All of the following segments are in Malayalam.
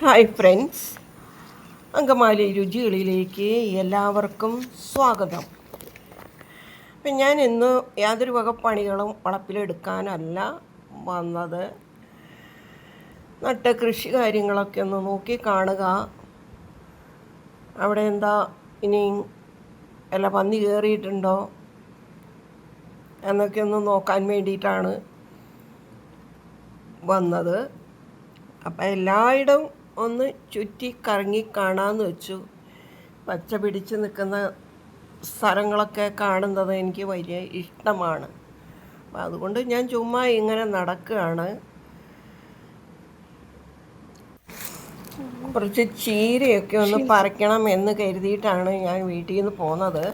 ഹായ് ഫ്രണ്ട്സ് അങ്കമാലി രുചികളിലേക്ക് എല്ലാവർക്കും സ്വാഗതം. അപ്പം ഞാൻ ഇന്ന് യാതൊരു വക പണികളും വളപ്പിലെടുക്കാനല്ല വന്നത്. നട്ട കൃഷി കാര്യങ്ങളൊക്കെ ഒന്ന് നോക്കി കാണുക. അവിടെ എന്താ ഇനി അല്ല പന്നി കയറിയിട്ടുണ്ടോ എന്നൊക്കെ ഒന്ന് നോക്കാൻ വേണ്ടിയിട്ടാണ് വന്നത്. അപ്പം എല്ലായിടവും ഒന്ന് ചുറ്റി കറങ്ങി കാണാമെന്ന് വെച്ചു. പച്ച പിടിച്ച് നിൽക്കുന്ന സ്ഥലങ്ങളൊക്കെ കാണുന്നത് എനിക്ക് വലിയ ഇഷ്ടമാണ്. അപ്പം അതുകൊണ്ട് ഞാൻ ചുമ്മാ ഇങ്ങനെ നടക്കുകയാണ്. കുറച്ച് ചീരയൊക്കെ ഒന്ന് പറിക്കണം എന്ന് കരുതിയിട്ടാണ് ഞാൻ വീട്ടിൽ നിന്ന് പോന്നത്.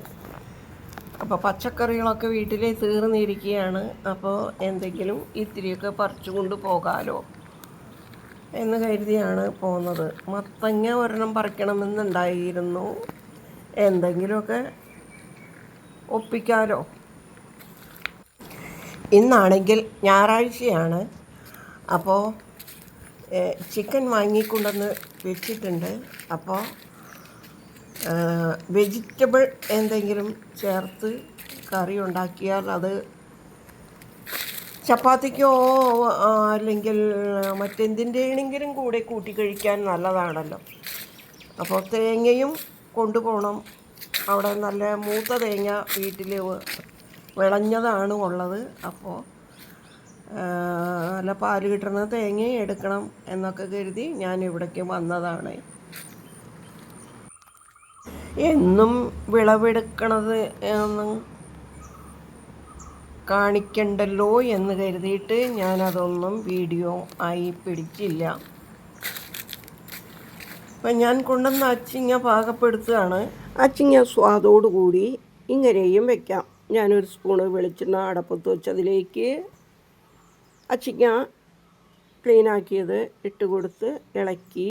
അപ്പോൾ പച്ചക്കറികളൊക്കെ വീട്ടിൽ തീർന്നിരിക്കുകയാണ്. അപ്പോൾ എന്തെങ്കിലും ഇത്തിരിയൊക്കെ പറിച്ചു കൊണ്ട് പോകാമല്ലോ എന്ന് കരുതിയാണ് പോകുന്നത്. മത്തങ്ങ ഒരെണ്ണം പറിക്കണമെന്നുണ്ടായിരുന്നു. എന്തെങ്കിലുമൊക്കെ ഒപ്പിക്കാലോ. ഇന്നാണെങ്കിൽ ഞായറാഴ്ചയാണ്. അപ്പോൾ ചിക്കൻ വാങ്ങിക്കൊണ്ടുവന്ന് വെച്ചിട്ടുണ്ട്. അപ്പോൾ വെജിറ്റബിൾ എന്തെങ്കിലും ചേർത്ത് കറി ഉണ്ടാക്കിയാൽ അത് ചപ്പാത്തിക്കോ അല്ലെങ്കിൽ മറ്റെന്തിന്റെയാണെങ്കിലും കൂടെ കൂട്ടി കഴിക്കാൻ നല്ലതാണല്ലോ. അപ്പോൾ തേങ്ങയും കൊണ്ടുപോകണം. അവിടെ നല്ല മൂത്ത തേങ്ങ വീട്ടിൽ വിളഞ്ഞതാണ് ഉള്ളത്. അപ്പോൾ നല്ല പാൽ കിട്ടുന്ന തേങ്ങയും എടുക്കണം എന്നൊക്കെ കരുതി ഞാൻ ഇവിടേക്ക് വന്നതാണ്. എന്നും വിളവെടുക്കണത് എന്ന് കാണിക്കണ്ടല്ലോ എന്ന് കരുതിയിട്ട് ഞാനതൊന്നും വീഡിയോ ആയി പിടിച്ചില്ല. അപ്പം ഞാൻ കൊണ്ടുവന്ന അച്ചിങ്ങ പാകപ്പെടുത്തുകയാണ് അച്ചിങ്ങ സ്വാദോടുകൂടി ഇങ്ങനെയും വെക്കാം. ഞാനൊരു സ്പൂണ് വെളിച്ചെണ്ണ അടപ്പത്ത് വെച്ചതിലേക്ക് അച്ചിങ്ങ ക്ലീനാക്കിയത് ഇട്ട് കൊടുത്ത് ഇളക്കി.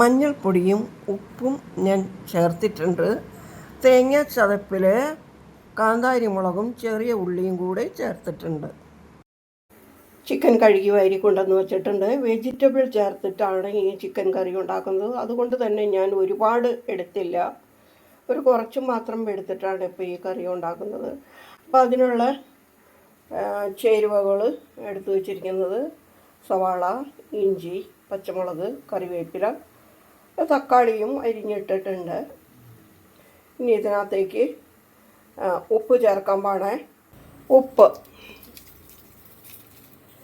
മഞ്ഞൾപ്പൊടിയും ഉപ്പും ഞാൻ ചേർത്തിട്ടുണ്ട്. തേങ്ങ ചതപ്പിൽ കാന്താരി മുളകും ചെറിയ ഉള്ളിയും കൂടെ ചേർത്തിട്ടുണ്ട്. ചിക്കൻ കഴുകി വാരി കൊണ്ടുവന്ന് വെച്ചിട്ടുണ്ട്. വെജിറ്റബിൾ ചേർത്തിട്ടാണ് ഈ ചിക്കൻ കറി ഉണ്ടാക്കുന്നത്. അതുകൊണ്ട് തന്നെ ഞാൻ ഒരുപാട് എടുത്തില്ല. ഒരു കുറച്ച് മാത്രം എടുത്തിട്ടാണ് ഇപ്പോൾ ഈ കറി ഉണ്ടാക്കുന്നത്. അപ്പോൾ അതിനുള്ള ചേരുവകൾ എടുത്തു വച്ചിരിക്കുന്നത്. സവാള ഇഞ്ചി പച്ചമുളക് കറിവേപ്പില തക്കാളിയും അരിഞ്ഞിട്ടിട്ടുണ്ട്. ഇനി ഇതിനകത്തേക്ക് ഉപ്പ് ചേർക്കാൻ പാടേ. ഉപ്പ്.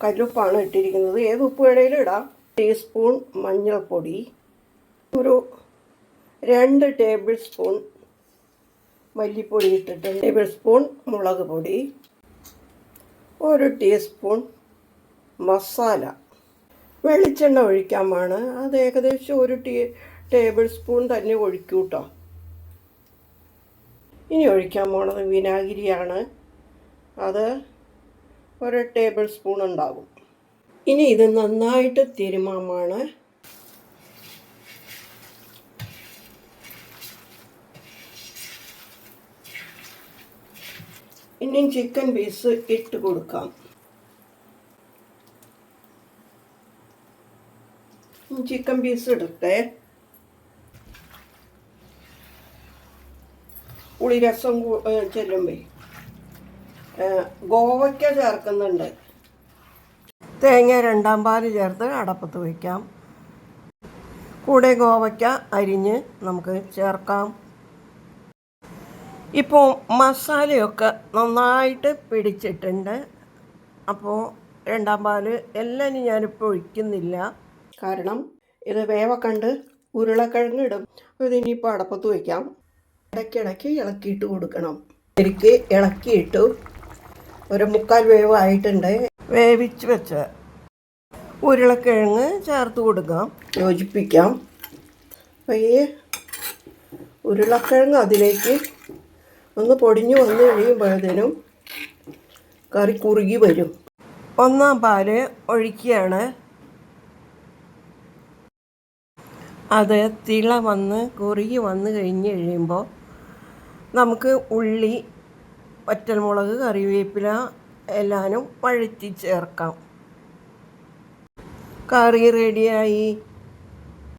കല്ലുപ്പാണ് ഇട്ടിരിക്കുന്നത്. ഏത് ഉപ്പ് വേണേലും ഇടാം. ടീസ്പൂൺ മഞ്ഞൾപ്പൊടി. ഒരു രണ്ട് ടേബിൾ സ്പൂൺ മല്ലിപ്പൊടി ഇട്ടിട്ട് ടേബിൾ സ്പൂൺ മുളക് പൊടി. ഒരു ടീസ്പൂൺ മസാല. വെളിച്ചെണ്ണ ഒഴിക്കാമാണ് അത് ഏകദേശം ഒരു ടീ ടേബിൾ സ്പൂൺ തന്നെ ഒഴിക്കൂ കേട്ടോ ഇനി ഒഴിക്കാൻ പോണത് വിനാഗിരിയാണ്. അത് ഒരു ടേബിൾ സ്പൂൺ ഉണ്ടാകും. ഇനി ഇത് നന്നായിട്ട് തിരുമാമാണ്. ഇനി ചിക്കൻ പീസ് ഇട്ട് കൊടുക്കാം. ചിക്കൻ പീസ് ഇടട്ടെ. പുളിരസം ചെല്ലുമ്പേ. ഗോവയ്ക്ക ചേർക്കുന്നുണ്ട്. തേങ്ങ രണ്ടാം പാൽ ചേർത്ത് അടപ്പത്ത് വയ്ക്കാം കൂടെ ഗോവയ്ക്ക അരിഞ്ഞ് നമുക്ക് ചേർക്കാം. ഇപ്പോൾ മസാലയൊക്കെ നന്നായിട്ട് പിടിച്ചിട്ടുണ്ട്. അപ്പോൾ രണ്ടാം പാൽ എല്ലാം ഞാനിപ്പോൾ ഒഴിക്കുന്നില്ല. കാരണം ഇത് വേവ കണ്ട് ഉരുളക്കിഴങ്ങ് ഇടും. ഇതിനിപ്പോൾ അടപ്പത്ത് വയ്ക്കാം ഇടയ്ക്കിടയ്ക്ക് ഇളക്കിയിട്ട് കൊടുക്കണം. ശരിക്ക് ഇളക്കിയിട്ടു ഒരു മുക്കാൽ വേവ് ആയിട്ടുണ്ട് വേവിച്ച് വെച്ച ഉരുളക്കിഴങ്ങ് ചേർത്ത് കൊടുക്കാം. യോജിപ്പിക്കാം. അപ്പോൾ ഈ ഉരുളക്കിഴങ്ങ് അതിലേക്ക് ഒന്ന് പൊടിഞ്ഞു വന്നു കഴിയുമ്പോഴത്തേനും കറി കുറുകി വരും. ഒന്നാം പാൽ ഒഴിക്കുകയാണ്. അത് തിള വന്ന് കുറുകി വന്ന് കഴിഞ്ഞ് കഴിയുമ്പോൾ നമുക്ക് ഉള്ളി വറ്റൽമുളക് കറിവേപ്പില എല്ലാനും വഴറ്റി ചേർക്കാം കറി റെഡിയായി